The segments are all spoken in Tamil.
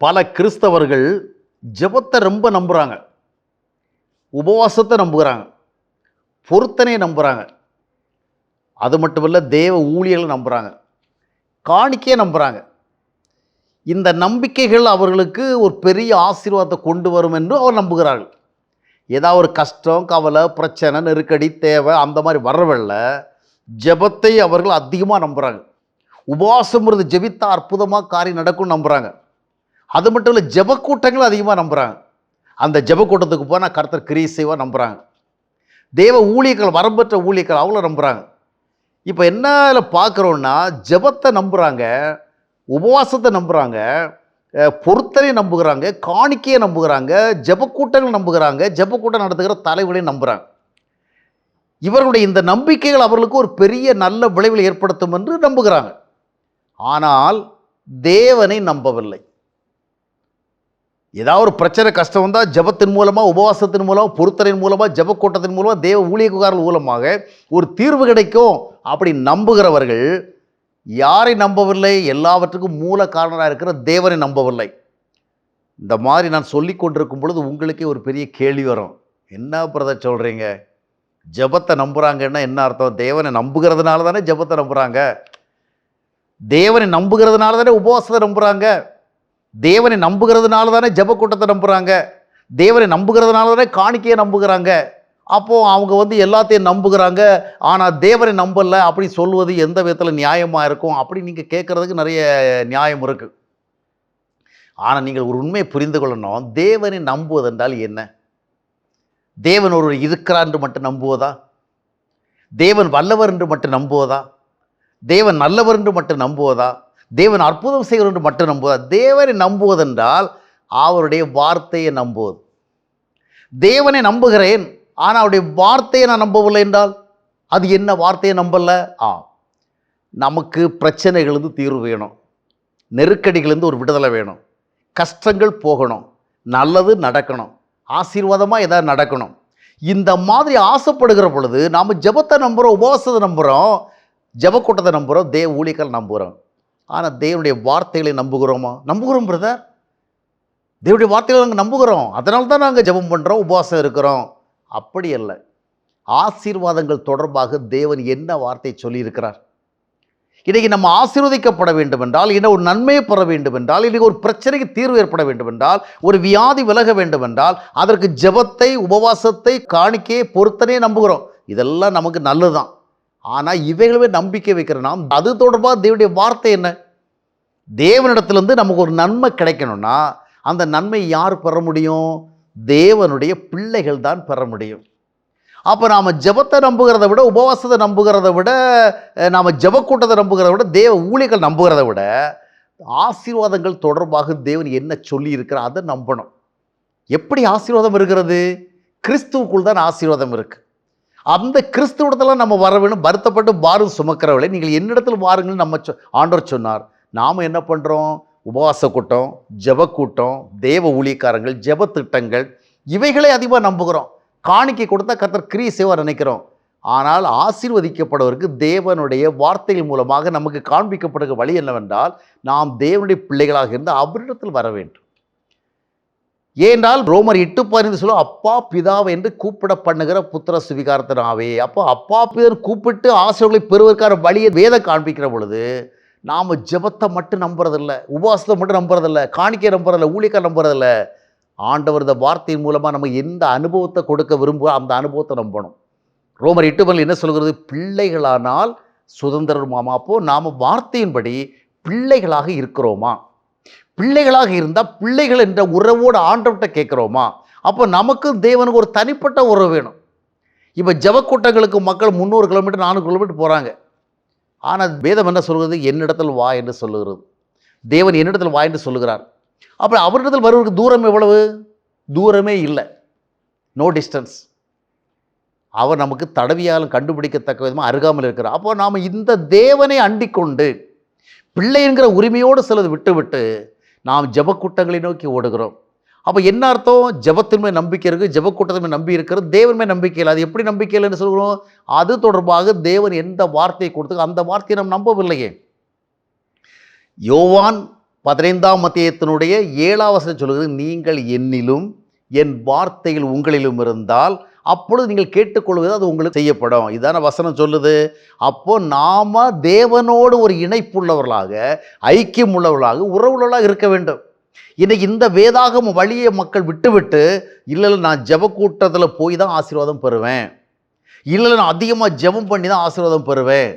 பல கிறிஸ்தவர்கள் ஜெபத்தை ரொம்ப நம்புகிறாங்க உபவாசத்தை நம்புகிறாங்க பொருத்தனையை நம்புகிறாங்க அது மட்டுமல்ல தேவ ஊழியர்களை நம்புகிறாங்க காணிக்கையை நம்புகிறாங்க இந்த நம்பிக்கைகள் அவர்களுக்கு ஒரு பெரிய ஆசீர்வாதத்தை கொண்டு வரும் என்று அவர் நம்புகிறார்கள். ஏதாவது ஒரு கஷ்டம் கவலை பிரச்சனை நெருக்கடி தேவை அந்த மாதிரி வரவில்ல ஜெபத்தை அவர்கள் அதிகமாக நம்புகிறாங்க உபவாசம் இருந்து ஜெபித்தா அற்புதமாக காரியம் நடக்கும்னு நம்புகிறாங்க அது மட்டும் இல்லை ஜெப அதிகமாக நம்புகிறாங்க அந்த ஜெப கூட்டத்துக்கு போனால் கர்த்தர் கிரீசைவாக செய்வா நம்புகிறாங்க தேவ ஊழியர்கள் வரம்பற்ற ஊழியர்கள் அவ்வளோ நம்புகிறாங்க இப்போ என்ன இதில் பார்க்குறோன்னா ஜெபத்தை நம்புகிறாங்க உபவாசத்தை நம்புகிறாங்க பொருத்தரை பொருத்தனை நம்புகிறாங்க காணிக்கையை நம்புகிறாங்க ஜெபக்கூட்டங்கள் நம்புகிறாங்க ஜெபக்கூட்டம் நடத்துகிற தலைவர்களையும் நம்புகிறாங்க இவர்களுடைய இந்த நம்பிக்கைகள் அவர்களுக்கு ஒரு பெரிய நல்ல விளைவில் ஏற்படுத்தும் என்று நம்புகிறாங்க. ஆனால் தேவனை நம்பவில்லை. ஏதாவது ஒரு பிரச்சனை கஷ்டம் வந்தால் ஜெபத்தின் மூலமாக உபவாசத்தின் மூலமாக பொருத்தரின் மூலமாக ஜபக்கூட்டத்தின் மூலமாக தேவ ஊழியக்காரர்கள் மூலமாக ஒரு தீர்வு கிடைக்கும் அப்படி நம்புகிறவர்கள் யாரை நம்பவில்லை? எல்லாவற்றுக்கும் மூல காரணராக இருக்கிற தேவனை நம்பவில்லை. இந்த மாதிரி நான் சொல்லி கொண்டிருக்கும் பொழுது உங்களுக்கே ஒரு பெரிய கேள்வி வரும். என்ன பிரதர் சொல்கிறீங்க ஜெபத்தை நம்புகிறாங்கன்னா என்ன அர்த்தம்? தேவனை நம்புகிறதுனால தானே ஜெபத்தை நம்புகிறாங்க தேவனை நம்புகிறதுனால தானே உபவாசத்தை நம்புகிறாங்க தேவனை நம்புகிறதுனால தானே ஜெப கூட்டத்தை நம்புகிறாங்க தேவனை நம்புகிறதுனால தானே காணிக்கையை நம்புகிறாங்க. அப்போது அவங்க வந்து எல்லாத்தையும் நம்புகிறாங்க. ஆனால் தேவரை நம்பலை. அப்படி சொல்வது எந்த விதத்தில் நியாயமாக இருக்கும்? அப்படி நீங்கள் கேட்குறதுக்கு நிறைய நியாயம் இருக்குது ஆனால் நீங்கள் ஒரு உண்மையை புரிந்து கொள்ளணும். தேவனை நம்புவதென்றால் என்ன? தேவன் ஒருவர் இருக்கிறார் என்று மட்டும் நம்புவதா? தேவன் வல்லவர் என்று மட்டும் நம்புவதா? தேவன் நல்லவர் என்று மட்டும் நம்புவதா? தேவன் அற்புதம் செய்கிறவர் என்று மட்டும் நம்புவதா? தேவனை நம்புவதென்றால் அவருடைய வார்த்தையை நம்புவது. தேவனை நம்புகிறேன். ஆனால் அவருடைய வார்த்தையை நான் நம்பவில்லை என்றால் அது என்ன வார்த்தையை நம்பல? ஆ. நமக்கு பிரச்சனைகளிலிருந்து தீர்வு வேணும். நெருக்கடிகளிலிருந்து ஒரு விடுதலை வேணும். கஷ்டங்கள் போகணும். நல்லது நடக்கணும். ஆசீர்வாதமாக எதாவது நடக்கணும். இந்த மாதிரி ஆசைப்படுகிற பொழுது நாம் ஜெபத்தை நம்புகிறோம் உபவாசத்தை நம்புகிறோம் ஜெபக்கூட்டத்தை நம்புகிறோம் தேவ ஊழியர்கள் நம்புகிறோம் ஆனால் தேவனுடைய வார்த்தைகளை நம்புகிறோமா? நம்புகிறோம் பிரதர் தேவனுடைய வார்த்தைகளை நாங்கள் நம்புகிறோம். அதனால தான் நாங்கள் ஜெபம் பண்ணுறோம் உபவாசம் இருக்கிறோம். அப்படி அல்ல ஆசீர்வாதங்கள் தொடர்பாக தேவன் என்ன வார்த்தை சொல்லியிருக்கிறார்? இன்றைக்கி நம்ம ஆசீர்வதிக்கப்பட வேண்டும் என்றால் இன்னும் ஒரு நன்மையை பெற வேண்டும் என்றால் இன்றைக்கி ஒரு பிரச்சனைக்கு தீர்வு ஏற்பட வேண்டும் என்றால் ஒரு வியாதி விலக வேண்டும் என்றால் அதற்கு ஜெபத்தை உபவாசத்தை காணிக்கையை பொறுத்தனே நம்புகிறோம். இதெல்லாம் நமக்கு நல்லது தான் ஆனால் இவைகளவே நம்பிக்கை வைக்கிற நாம் அது தொடர்பாக தேவனுடைய வார்த்தை என்ன? தேவனிடத்துலேருந்து நமக்கு ஒரு நன்மை கிடைக்கணும்னா அந்த நன்மை யார் பெற முடியும்? தேவனுடைய பிள்ளைகள் தான் பெற முடியும். அப்போ நாம் ஜெபத்தை நம்புகிறத விட உபவாசத்தை நம்புகிறத விட நாம் ஜெபக்கூட்டத்தை நம்புகிறத விட தேவ ஊழியர்கள் நம்புகிறத விட ஆசீர்வாதங்கள் தொடர்பாக தேவன் என்ன சொல்லி இருக்கிறார் அதை நம்பணும். எப்படி ஆசீர்வாதம் இருக்கிறது? கிறிஸ்துவுக்குள் தான் ஆசீர்வாதம் இருக்குது அந்த கிறிஸ்துவத்தில் நம்ம வர வேணும். வருத்தப்பட்டு பாரம் சுமக்கிறவளை. நீங்கள் என்னிடத்தில் வாருங்கள். நம்ம சொ ஆண்டவர் சொன்னார். நாம் என்ன பண்ணுறோம் உபவாச கூட்டம் ஜபக்கூட்டம் தேவ ஊழியக்காரங்கள் ஜப திட்டங்கள் இவைகளை அதிகமாக நம்புகிறோம். காணிக்கை கொடுத்தா கத்தர் கிரியை செய்வார் நினைக்கிறோம். ஆனால் ஆசீர்வதிக்கப்படுவதற்கு தேவனுடைய வார்த்தைகள் மூலமாக நமக்கு காண்பிக்கப்படுகிற வழி என்னவென்றால் நாம் தேவனுடைய பிள்ளைகளாக இருந்து அவரிடத்தில் வர வேண்டும். ஏனென்றால் ரோமர் எட்டு பதினைந்து சொல்லும் அப்பா பிதாவை என்று கூப்பிட பண்ணுகிற புத்திர சுவிகாரத்தினாவே. அப்போ அப்பா பிதன் கூப்பிட்டு ஆசிரியர்களை பெறுவதற்கான வழியை வேதம் காண்பிக்கிற பொழுது நாம் ஜெபத்தை மட்டும் நம்புறதில்ல உபவாசத்தை மட்டும் நம்புறதில்ல காணிக்கை நம்புறதில்ல ஊழிக்க நம்புறதில்ல. ஆண்டவர் இந்த வார்த்தையின் மூலமாக நம்ம எந்த அனுபவத்தை கொடுக்க விரும்புகிறோ அந்த அனுபவத்தை நம்பணும். ரோமர் எட்டு என்ன சொல்கிறது? பிள்ளைகளானால் சுதந்திரமாமா அப்போது நாம் வார்த்தையின்படி பிள்ளைகளாக இருக்கிறோமா? பிள்ளைகளாக இருந்தால் பிள்ளைகள் என்ற உறவோடு ஆண்டவர்கிட்ட கேட்குறோமா? அப்போ நமக்கும் தேவனுக்கு ஒரு தனிப்பட்ட உறவு வேணும். இப்போ ஜபக்கூட்டங்களுக்கு மக்கள் முந்நூறு கிலோமீட்டர் நானூறு கிலோமீட்டர் போகிறாங்க ஆனால் வேதம் என்ன சொல்கிறது? என்னிடத்தில் வா என்று சொல்லுகிறது. தேவன் என்னிடத்தில் வா என்று சொல்லுகிறார். அப்போ அவரிடத்தில் வருவதற்கு தூரம் எவ்வளவு? தூரமே இல்லை. நோ டிஸ்டன்ஸ் அவர் நமக்கு தடவியாலும் கண்டுபிடிக்கத்தக்க விதமாக அருகாமல் இருக்கிறார். அப்போ நாம் இந்த தேவனை அண்டிக்கொண்டு பிள்ளைங்கிற பிள்ளை என்கிற உரிமையோடு சிலது விட்டுவிட்டு நாம் ஜெபக்கூட்டங்களை நோக்கி ஓடுகிறோம். அப்போ என்ன அர்த்தம்? ஜெபத்தின் மேல் நம்பிக்கை இருக்குது ஜெப கூட்டத்தின் மேல் நம்பி இருக்கிறது தேவன் மேல் நம்பிக்கை இல்லை. அது எப்படி நம்பிக்கை இல்லைன்னு சொல்கிறோம்? அது தொடர்பாக தேவன் எந்த வார்த்தையை கொடுத்து அந்த வார்த்தையை நாம் நம்பவில்லையே. யோவான் பதினைந்தாம் மத்தியத்தினுடைய ஏழாவசனம் சொல்கிறது நீங்கள் என்னிலும் என் வார்த்தையில் உங்களிலும் இருந்தால் அப்பொழுது நீங்கள் கேட்டுக்கொள்வது அது உங்களுக்கு செய்யப்படும். இதான வசனம் சொல்லுது. அப்போ நாம் தேவனோடு ஒரு இணைப்புள்ளவர்களாக ஐக்கியம் உள்ளவர்களாக உறவுள்ளவர்களாக இருக்க வேண்டும். இன்னைக்கு இந்த வேதாகம வழியை மக்கள் விட்டுவிட்டு இல்லை நான் ஜெப கூட்டத்தில் போய் தான் ஆசீர்வாதம் பெறுவேன். இல்லை நான் அதிகமாக ஜெபம் பண்ணி தான் ஆசீர்வாதம் பெறுவேன்.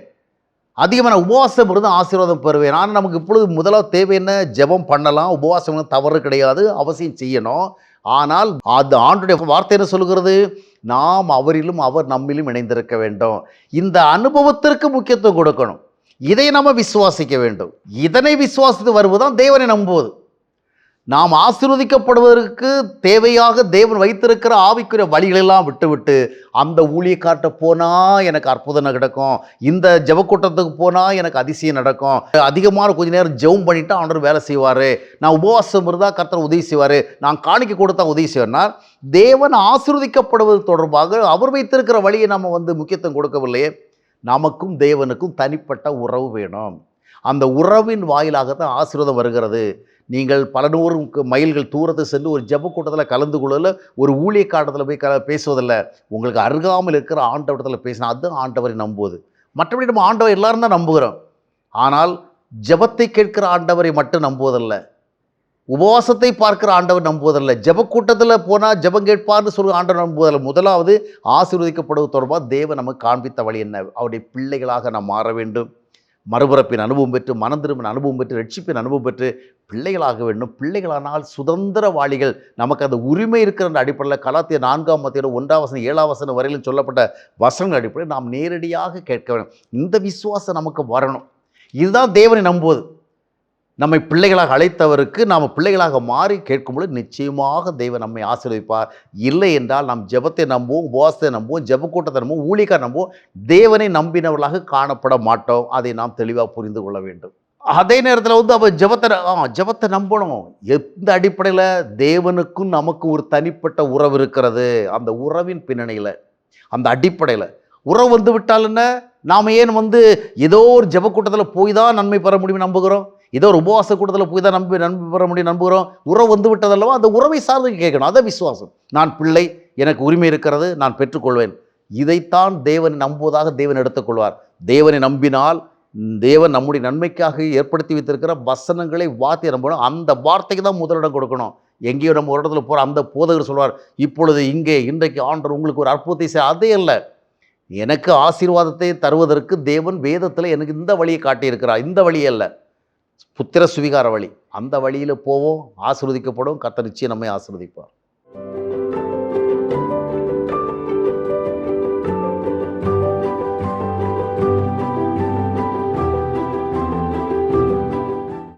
அதிகமாக நான் உபவாசம் இருந்து ஆசீர்வாதம் பெறுவேன். ஆனால் நமக்கு இப்பொழுது முதலாவது தேவை என்ன? ஜெபம் பண்ணலாம். உபவாசம் தவறு கிடையாது. அவசியம் செய்யணும். ஆனால் அது ஆண்டுடைய வார்த்தை என்ன சொல்கிறது நாம் அவரிலும் அவர் நம்மிலும் இணைந்திருக்க வேண்டும். இந்த அனுபவத்திற்கு முக்கியத்துவம் கொடுக்கணும். இதை நம்ம விசுவாசிக்க வேண்டும். இதனை விசுவாசித்து வருவதுதான் தேவனை நம்புவது. நாம் ஆசிர்வதிக்கப்படுவதற்கு தேவையாக தேவன் வைத்திருக்கிற ஆவிக்குரிய வழிகளெல்லாம் விட்டுவிட்டு அந்த ஊழியக்காட்ட போனால் எனக்கு அற்புதம் நடக்கும். இந்த ஜெபக்கூட்டத்துக்கு போனால் எனக்கு அதிசயம் நடக்கும். அதிகமான கொஞ்ச நேரம் ஜெபம் பண்ணிவிட்டு அவனோட வேலை செய்வார். நான் உபவாசம் இருந்தால் கர்த்தர் உதவி செய்வார். நான் காணிக்க கொடுத்தா உதவி செய்வார்னா தேவன் ஆசிர்வதிக்கப்படுவது தொடர்பாக அவர் வைத்திருக்கிற வழியை நம்ம வந்து முக்கியத்துவம் கொடுக்கவில்லையே. நமக்கும் தேவனுக்கும் தனிப்பட்ட உறவு வேணும். அந்த உறவின் வாயிலாக தான் ஆசீர்வாதம் வருகிறது. நீங்கள் பல நூறு மைல்கள் தூரத்தை சென்று ஒரு ஜெப கூட்டத்தில் கலந்து கொள்ளல ஒரு ஊழியக்காட்டத்தில் போய் க பேசுவதில்லை. உங்களுக்கு அருகாமல் இருக்கிற ஆண்டவரத்தில் பேசினா அதுதான் ஆண்டவரை நம்புவது. மற்றபடி நம்ம ஆண்டவர் எல்லாரும் தான் நம்புகிறோம். ஆனால் ஜெபத்தை கேட்கிற ஆண்டவரை மட்டும் நம்புவதல்ல. உபவாசத்தை பார்க்கிற ஆண்டவர் நம்புவதல்ல. ஜெப கூட்டத்தில் போனால் ஜெபம் கேட்பார்னு சொல்லி ஆண்டவர் நம்புவதில்லை. முதலாவது ஆசீர்வதிக்கப்படுவது தொடர்பாக தேவன் நமக்கு காண்பித்த வழி என்ன? அவருடைய பிள்ளைகளாக நாம் மாற வேண்டும். மறுபிறப்பின் அனுபவம் பெற்று மனம் திரும்பின அனுபவம் பெற்று ரட்சிப்பின் அனுபவம் பெற்று பிள்ளைகளாக வேண்டும். பிள்ளைகளானால் சுதந்திரவாளிகள். நமக்கு அந்த உரிமை இருக்கிற அந்த அடிப்படையில் கலாத்திய நான்காம் மத்தியில் ஒன்றாம் வசனம் ஏழாம் வசனம் வரையிலும் சொல்லப்பட்ட வசனங்கள் அடிப்படையில் நாம் நேரடியாக கேட்க வேண்டும். இந்த விசுவாசம் நமக்கு வரணும். இதுதான் தேவனை நம்புவது. நம்மை பிள்ளைகளாக அழைத்தவருக்கு நாம் பிள்ளைகளாக மாறி கேட்கும்பொழுது நிச்சயமாக தெய்வம் நம்மை ஆசீர்வதிப்பார். இல்லை என்றால் நாம் ஜெபத்தை நம்புவோம் உபவாசத்தை நம்புவோம் ஜபக்கூட்டத்தை நம்புவோம் ஊழியக்கார நம்புவோம். தேவனை நம்பினவர்களாக காணப்பட மாட்டோம். அதை நாம் தெளிவாக புரிந்து கொள்ள வேண்டும். அதே நேரத்தில் வந்து அவள் ஜெபத்தை ஆ ஜெபத்தை நம்பணும். எந்த அடிப்படையில்? தேவனுக்கும் நமக்கு ஒரு தனிப்பட்ட உறவு இருக்கிறது. அந்த உறவின் பின்னணியில் அந்த அடிப்படையில். உறவு வந்து விட்டால் என்ன? நாம் ஏன் வந்து ஏதோ ஒரு ஜெபக்கூட்டத்தில் போய் தான் நன்மை பெற முடியும் நம்புகிறோம்? ஏதோ ஒரு உபவாச கூட்டத்தில் போய் தான் நம்பி நம்பி பெற முடியும் நம்புகிறோம். உறவு வந்து விட்டதல்லவா? அந்த உறவை சார்ந்து கேட்கணும். அதை விசுவாசம். நான் பிள்ளை எனக்கு உரிமை இருக்கிறது நான் பெற்றுக்கொள்வேன். இதைத்தான் தேவனை நம்புவதாக தேவன் எடுத்துக்கொள்வார். தேவனை நம்பினால் தேவன் நம்முடைய நன்மைக்காக ஏற்படுத்தி வைத்திருக்கிற வசனங்களை வார்த்தை நம்பணும். அந்த வார்த்தைக்கு தான் முதலிடம் கொடுக்கணும். எங்கேயோ நம்ம ஒரு இடத்துல போகிற அந்த போதகர் சொல்வார் இப்பொழுது இங்கே இன்றைக்கு ஆண்டர் உங்களுக்கு ஒரு அற்புதத்தை செய்ய அதே அல்ல. எனக்கு ஆசீர்வாதத்தை தருவதற்கு தேவன் வேதத்தில் எனக்கு இந்த வழியை காட்டியிருக்கிறார். இந்த வழி அல்ல. புத்திர சுவிகார வழி. அந்த வழியில் போவோம் ஆசிர்வதிக்கப்படும் கத்த நிச்சயம் நம்மை ஆசீர்வதிப்பார்.